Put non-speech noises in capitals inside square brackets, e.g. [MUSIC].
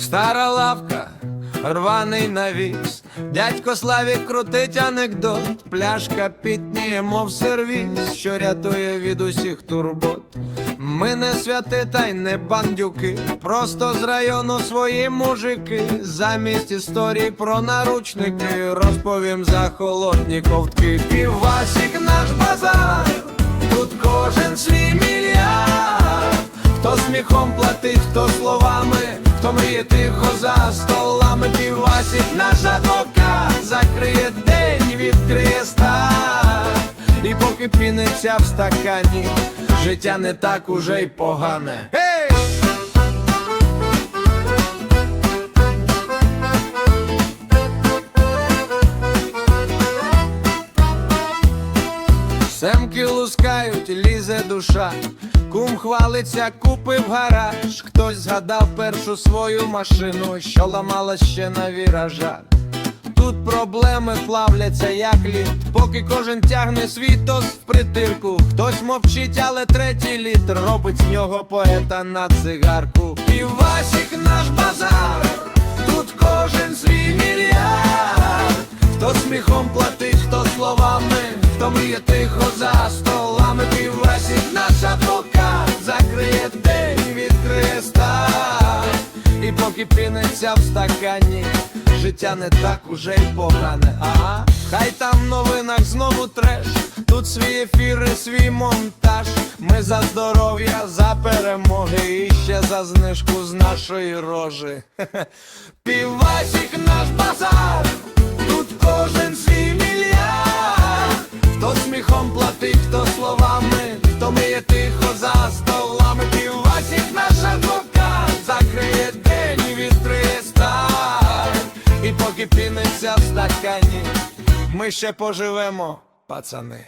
Стара лавка, рваний навіс, дядько Славік крутить анекдот, пляшка пітніє, мов сервіс, що рятує від усіх турбот. Ми не святи та й не бандюки, просто з району свої мужики. Замість історій про наручники розповім за холодні ковтки. Піввасік наш базар, тут кожен свій мільярд. Хто сміхом платить, хто словами, хто мріє тихо за столами, півасік наш адвокат закриє день, відкриє стар. І поки піниться в стакані, життя не так уже й погане. Семки лускають, лізе душа, кум хвалиться, купив гараж. Хтось згадав першу свою машину, що ламала ще на віражах. Тут проблеми плавляться, як лід, поки кожен тягне свій тос в притирку. Хтось мовчить, але третій літр робить з нього поета на цигарку. І Васік наш базар, тут кожен свій мільярд. Хто сміхом платить, хто словами, хто мріє тихо за столами, Поки в стакані, життя не так уже й погане. Ага, хай там в новинах знову треш. Тут свій ефір і свій монтаж. Ми за здоров'я, за перемоги і ще за знижку з нашої рожі. [LAUGHS] Хе-хе. Піввасік наш базар, поки піниться в стакані, ми ще поживемо, пацани.